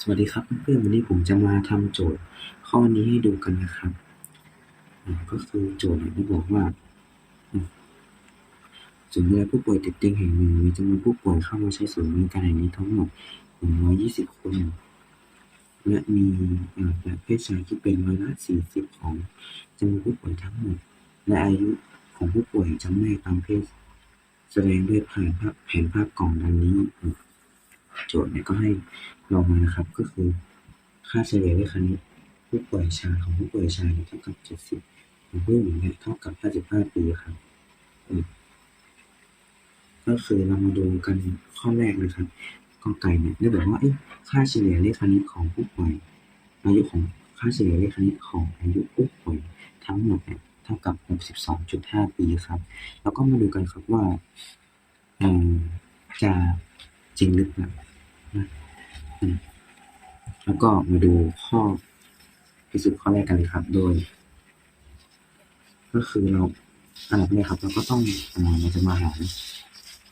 สวัสดีครับเพื่อนๆวันนี้ผมจะมาทำโจทย์ข้อนี้ให้ดูกันนะครับ ก็คือโจทย์เนี่ยบอกว่าศูนย์ดูแลผู้ป่วยติดเตียงแห่งหนึ่งมีจำนวนผู้ป่วยเข้ามาใช้ศูนย์บริการแห่งนี้ทั้งหมด 120 คน และมีแบบเพศชายคิดเป็นร้อยละ 40 ของจำนวนผู้ป่วยทั้งหมด และอายุของผู้ป่วยจำแนกตามเพศ แสดงด้วยผ่านภาพแผนภาพกล่องดังนี้ โจทย์เนี่ยก็ให้เรามานะครับก็คือค่าเฉลี่ยเลขคณิตผู้ป่วยชายของผู้ป่วยชายเนี่ยเท่ากับ70ของผู้หญิงเนี่ยเท่ากับ55ปีครับก็คือเรามาดูกันข้อแรกนะครับกอไก่เนี่ยได้บอกว่าเอ๊ะค่าเฉลี่ยเลขคณิตของผู้ป่วยอายุของค่าเฉลี่ยเลขคณิตของอายุผู้ป่วยทั้งหมดเนี่ยเท่ากับ 62.5 ปีครับ แล้วก็มาดูกันครับว่าจะ จริงหรือเปล่านะแล้วก็มาดูข้อพิสูจน์ข้อแรกกันเลยครับ โดย ก็คือเราอันดับแรกครับเราก็ต้องอ่าเราจะมาหา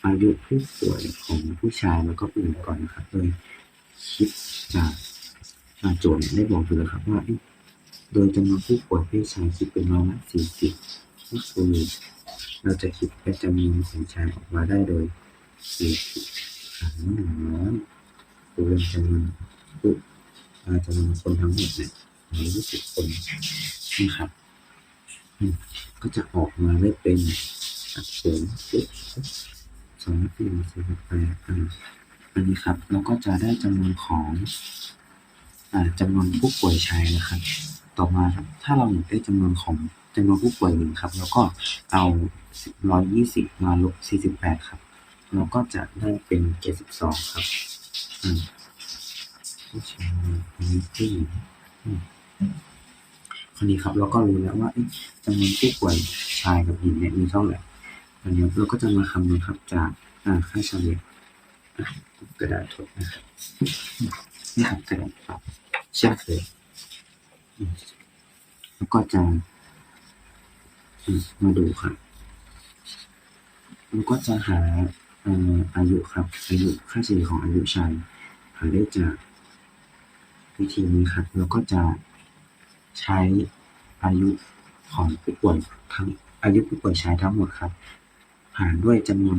อายุผู้ป่วยของผู้ชายแล้วก็ผู้หญิงก่อนนะครับ โดยคิดจากอาโจทย์ได้บอกอยู่แล้วครับว่าโดยจำนวนผู้ป่วยเพศชายคิดเป็นร้อยละ40ก็คือเราจะคิดเป็นจำนวนของชายออกมาได้โดย40หารหนึ่งร้อย คูณจำนวนผู้อาจำนวนคนทั้งหมดเนี่ย120คนนะครับอืมก็จะออกมาได้เป็นสัดส่วนสองสี่สี่แปดอันนี้ครับเราก็จะได้จำนวนของอ่าจำนวนผู้ป่วยชายนะครับ ต่อมาครับถ้าเราอยากได้จำนวนของจำนวนผู้ป่วยหญิงครับ แล้วก็เอาร้อยยี่สิบมาลบสี่สิบแปดครับ เราก็จะได้เป็นเจ็ดสิบสองครับอืม ผู้ชายอันนี้ผู้หญิงคราวนี้ครับเราก็รู้แล้วว่าจำนวนผู้ป่วยชายกับหญิงเนี่ยมีเท่าไหร่อันนี้เราก็จะมาคำนวณครับจากค่าเฉลี่ยกระดาษทดนะครับนี่ครับกระดาษครับเช่นเคยแล้วก็จะมาดูครับแล้วก็จะหาอายุครับอายุค่าเฉลี่ยของอายุชายหาได้จาก วิธีนี้ครับ แล้วก็จะใช้อายุของผู้ป่วยทั้งอายุผู้ป่วยชายทั้งหมดครับ หารด้วยจำนวน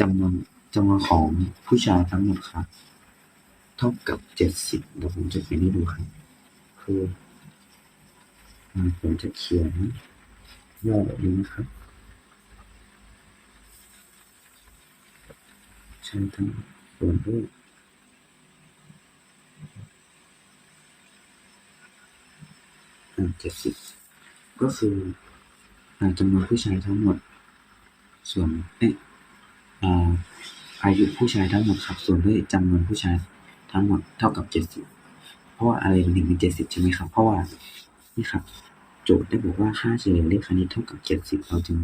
จำนวนจำนวนของผู้ชายทั้งหมดครับ เท่ากับเจ็ดสิบเดี๋ยวผมจะเขียนให้ดูครับ คือผมจะเขียนย่อแบบนี้นะครับใช้ทั้งส่วนด้วยาเจ็ดสิบก็คือจำนวนผู้ชายทั้งหมด ส่วนเอ๊ะอาอายุผู้ชายทั้งหมดครับส่วนด้วยจำนวนผู้ชายทั้งหมดเท่ากับเจ็ดสิบเพราะว่าอะไรถึงเป็นเจ็ดสิบใช่ไหมครับ เพราะว่านี่ครับโจทย์ได้บอกว่าค่าเฉลี่ยเลขคณิตเท่ากับเจ็ดสิบเราจึง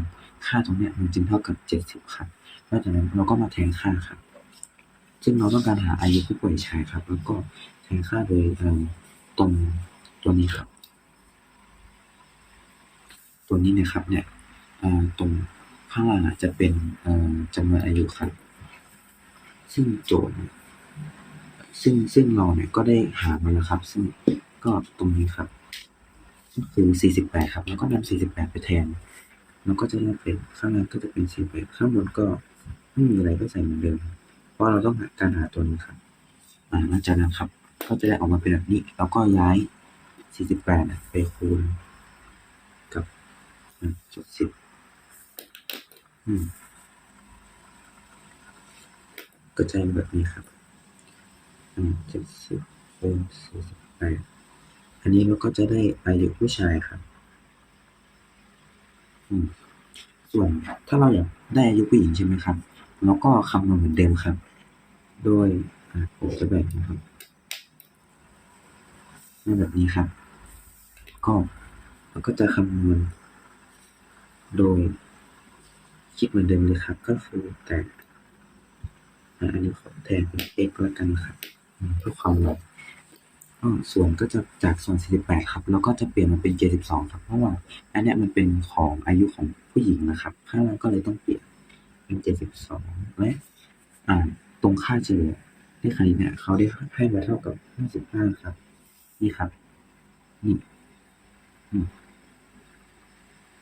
ค่าตรงเนี้ยมันจึงเท่ากับเจ็ดสิบครับเพราะฉะนั้นเราก็มาแทนค่าครับ ซึ่งเราต้องการหาอายุผู้ป่วยชายครับ แล้วก็แทนค่าโดยตรงตัวนี้ครับ ตัวนี้นะครับเนี่ยตรงข้างล่างจะเป็นจำนวนอายุครับ ซึ่งโจทย์ซึ่งซึ่งเราเนี่ยก็ได้หามาแล้วครับ ซึ่งก็ตรงนี้ครับ ก็คือ 48 ครับ แล้วก็นำ48 ไปแทนแล้วก็จะได้เป็นข้างล่างก็จะเป็น48ข้างบนก็ไม่มีอะไรก็ใส่เหมือนเดิม เพราะเราต้องหาการหาตัวนี้ครับอ่าหลังจากนั้นครับ ก็จะได้ออกมาเป็นแบบนี้ แล้วก็ย้าย 48 ไปคูณ จุดสิบอืมก็จะเป็นแบบนี้ครับอ่าเจ็ดสิบคูณสี่สิบแปดอันนี้เราก็จะได้อายุผู้ชายครับอืมส่วนถ้าเราอยากได้อายุผู้หญิงใช่ไหมครับเราก็คำนวณเหมือนเดิมครับ โดยอ่าผมจะแบ่งนะครับในแบบนี้ครับ ก็เราก็จะคำนวณ โดยคิดเหมือนเดิมเลยครับ ก็คือแต่อันนี้ขอแทนเป็น x แล้วกันครับเพื่อความไวก็ส่วนก็จะจากส่วน 48 ครับ แล้วก็จะเปลี่ยนมาเป็น 72 ครับ เพราะว่า อันนี้มันเป็นของอายุของผู้หญิงนะครับข้างล่างก็เลยต้องเปลี่ยนเป็น 72 และอ่าตรงค่าเฉลี่ยเลขคณิตเนี่ยเขาได้ให้มาเท่ากับห้าสิบห้าครับ นี่ครับ นี่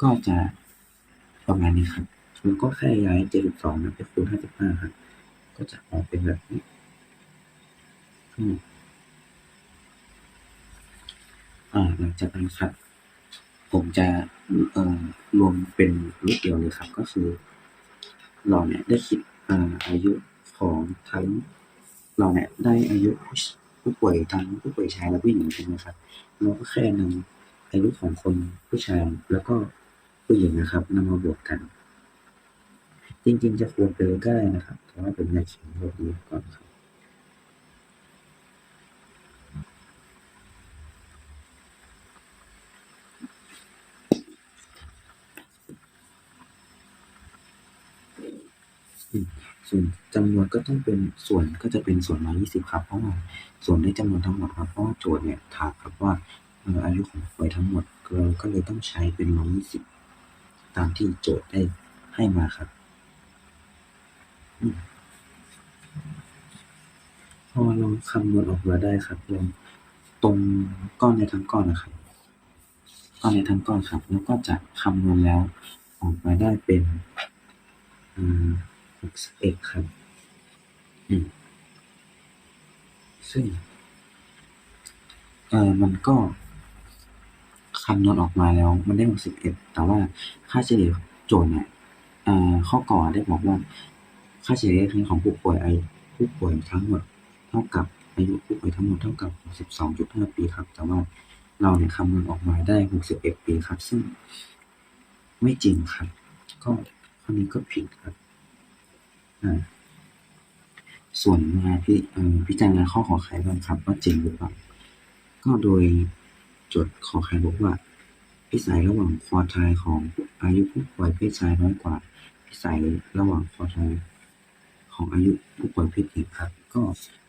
ก็จะ ประมาณนี้ครับแล้วก็แค่ย้ายเจ็ดสิบสองนะไปคูณห้าสิบห้าครับ ก็จะออกเป็นแบบนี้อ่าหลังจากนั้นครับ ผมจะเอ่อรวมเป็นรูปเดียวเลยครับ ก็คือ เราเนี่ยได้คิดอ่าอายุของทั้งเราเนี่ยได้อายุผู้ผู้ป่วยทั้งผู้ป่วยชายและผู้หญิงใช่ไหมครับ เราก็แค่นำอายุของคนผู้ชายแล้วก็ ผู้หญิงนะครับนำมาบวกกัน จริง ๆ จะคูณไปเลยก็ได้นะครับแต่ว่าผมอยากเขียนแบบนี้ก่อนครับส่วนจำนวนก็ต้องเป็นส่วนก็จะเป็นส่วนร้อยยี่สิบครับเพราะว่าส่วนได้จำนวนทั้งหมดครับเพราะโจทย์เนี่ยถามครับว่าอายุของผู้ป่วยทั้งหมดเราก็เลยต้องใช้เป็นร้อยยี่สิบ ตามที่โจทย์ได้ให้มาครับพอเราคำนวณออกมาได้ครับเราตรงก้อนในทั้งก้อนนะครับก้อนในทั้งก้อนครับ แล้วก็จะคำนวณแล้วออกมาได้เป็นอ่าหกสิบเอ็ดครับซึ่งมันก็ คำนวณออกมาแล้ว มันได้61แต่ว่าค่าเฉลี่ยโจทย์เนี่ยข้อก่อได้บอกว่า ค่าเฉลี่ยของผู้ป่วยอายุผู้ป่วยทั้งหมดเท่ากับอายุผู้ป่วยทั้งหมดเท่ากับ62.5 ปีครับ แต่ว่าเราเนี่ยคำนวณออกมาได้ 61 ปีครับ ซึ่งไม่จริงครับ ก็ข้อนี้ก็ผิดครับส่วนมาพิพิจารณาข้อขอไขบ้างครับ ว่าจริงหรือเปล่าก็โดย จทย์ขอไขบอกว่า พิสัยระหว่างควอไทล์ของอายุผู้ป่วยเพศชายน้อยกว่า พิสัยระหว่างควอไทล์ของอายุผู้ป่วยเพศหญิงครับ ก็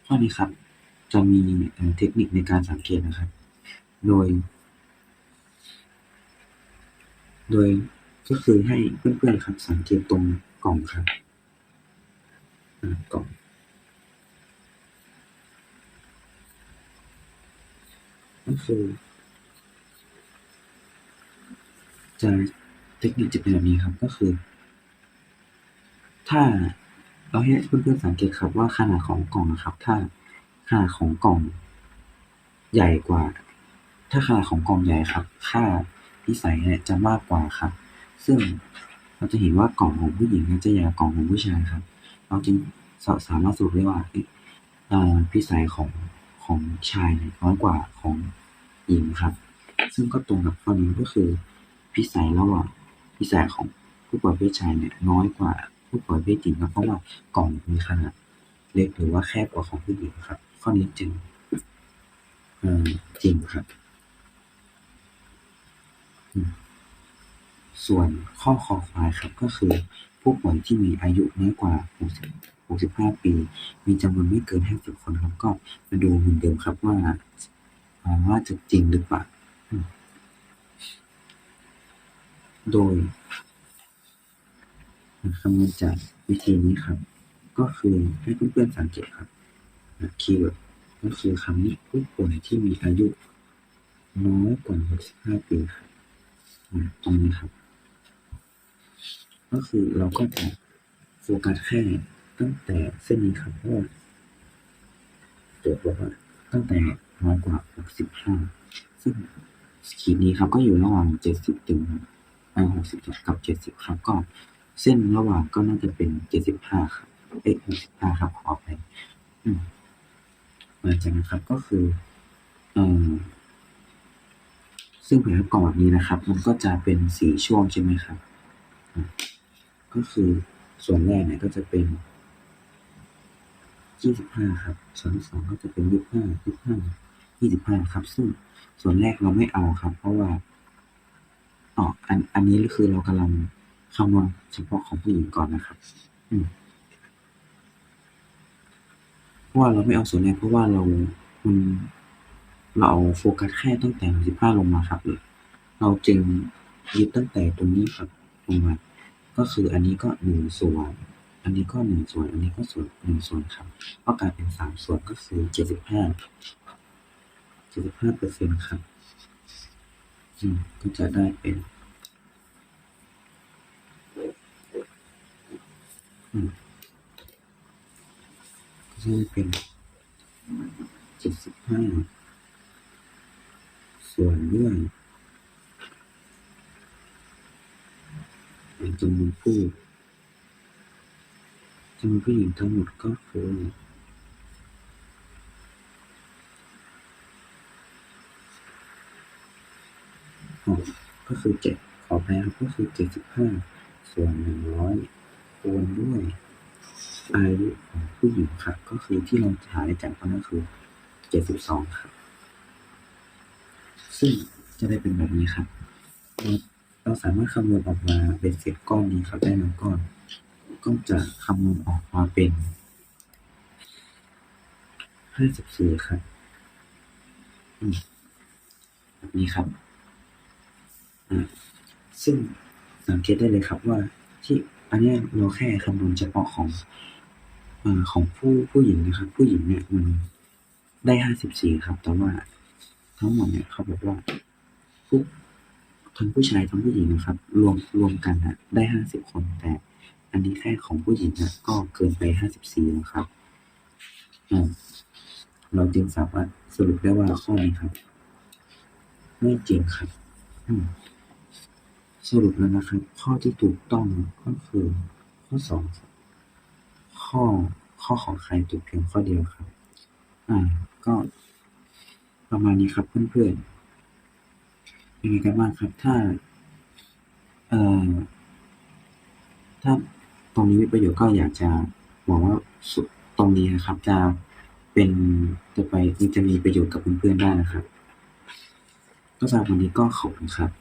ข้อนี้ครับ จะมีเทคนิคในการสังเกตนะครับ โดย โดยก็คือให้เพื่อนๆครับ สังเกตตรงกล่องครับกล่องก็คือ จะเทคนิคจะเป็นแบบนี้ครับก็คือ ถ้าเราให้เพื่อนๆสังเกตครับว่าขนาดของกล่องนะครับ ถ้าขนาดของกล่องใหญ่กว่า ถ้าขนาดของกล่องใหญ่ครับ ค่าพิสัยเนี่ยจะมากกว่าครับ ซึ่งเราจะเห็นว่ากล่องของผู้หญิงจะใหญ่กว่ากล่องของผู้ชายครับ เราจึงสสามารถสรุปได้ว่าพิสัยของของชายเนี่ยน้อยกว่าของหญิงครับ ซึ่งก็ตรงกับข้อนี้ก็คือ พิสัยระหว่างพิสัยของผู้ป่วยเพศชายเนี่ยน้อยกว่าผู้ป่วยเพศหญิงครับเพราะว่ากล่องมีขนาดเล็กหรือว่าแคบกว่าของผู้หญิงครับ ข้อนี้จึงจริงครับ ส่วนข้อคอควายครับก็คือ ผู้ป่วยที่มีอายุน้อยกว่า 65 ปี มีจำนวนไม่เกิน 50 คนครับ ก็มาดูเหมือนเดิมครับว่าว่าจะจริงหรือเปล่าอืม โดยคำนวณจากวิธีนี้ครับ ก็คือให้เพื่อนๆสังเกตครับคีย์เวิร์ดก็คือคำนี้ผู้ป่วยที่มีอายุ น้อยกว่า 65 ปีครับตรงนี้ครับ ก็คือเราก็จะโฟกัสแค่ตั้งแต่เส้นนี้ครับเพราะว่าโจทย์บอกว่าตั้งแต่น้อยกว่า 65 ซึ่งขีดนี้ครับก็อยู่ระหว่าง 70 ถึง หกสิบเจ็ดกับเจ็ดสิบครับก็เส้นระหว่างก็น่าจะเป็นเจ็ดสิบห้าครับเอ๊ะหกสิบห้าครับขอไปอืมหลังจากนั้นครับก็คือเอ่อซึ่งแผนกล่องแบบนี้นะครับ มันก็จะเป็นสี่ช่วงใช่ไหมครับ ก็คือส่วนแรกเนี่ยก็จะเป็นยี่สิบห้าครับ ส่วนที่สองก็จะเป็นยี่สิบห้ายี่สิบห้ายี่สิบห้าครับ ซึ่งส่วนแรกเราไม่เอาครับ เพราะว่า อ๋ออัน อันนี้คือเรากำลังคำนวณเฉพาะของผู้หญิงก่อนนะครับ อืมเพราะว่าเราไม่เอาส่วนแรกเพราะว่าเรามันเราเอาโฟกัสแค่ตั้งแต่65ลงมาครับ เราจึงยึดตั้งแต่ตรงนี้ครับลงมา ก็คืออันนี้ก็1ส่วน อันนี้ก็หนึ่งส่วน อันนี้ก็ส่วนหนึ่งส่วนครับ ก็กลายเป็นสามส่วนก็คือเจ็ดสิบห้าเจ็ดสิบห้าเปอร์เซ็นต์ครับ ก็จะได้เป็นอืมก็จะได้เป็นเจ็ดสิบห้าส่วนด้วยจำนวนผู้จำนวนผู้หญิงทั้งหมดก็คือ อ๋อก็คือเจ็ดขออภัยครับก็คือเจ็ดสิบห้าส่วนหนึ่งร้อยคูณด้วยอายุของผู้หญิงครับ ก็คือที่เราหาได้จากก็คือเจ็ดสิบสองครับ ซึ่งจะได้เป็นแบบนี้ครับ เราเราสามารถคำนวณออกมาเป็นเศษก้อนนี้ครับได้หนึ่งก้อน ก็จะคำนวณออกมาเป็นห้าสิบสี่ครับแบบนี้ครับ ซึ่งสังเกตได้เลยครับว่าที่อันนี้เราแค่คำนวณเฉพาะของอของผู้ผู้หญิงนะครับ ผู้หญิงเนี่ยมันได้ห้าสิบสี่ครับ แต่ว่าทั้งหมดเนี่ยเขาบอกว่าผู้ทั้งผู้ชายทั้งผู้หญิงนะครับ รวมรวมกันนะได้ห้าสิบคน แต่อันนี้แค่ของผู้หญิงนะก็เกินไปห้าสิบสี่แล้วครับอ่าเราจึงสามารถสรุปได้ว่าข้อนี้ครับ ไม่จริงครับอืม สรุปแล้วนะครับ ข้อที่ถูกต้องก็คือข้อสองข้อข้อของใครถูกเพียงข้อเดียวครับ อ่า ก็ประมาณนี้ครับเพื่อนๆเป็นไงกันบ้างครับ ถ้า เอ่อ ถ้าตรงนี้มีประโยชน์ก็อยากจะหวังว่าสุดตรงนี้นะครับ จะเป็นจะไปจะมีประโยชน์กับเพื่อนๆได้นะครับ ก็สำหรับวันนี้ก็ขอบคุณครับ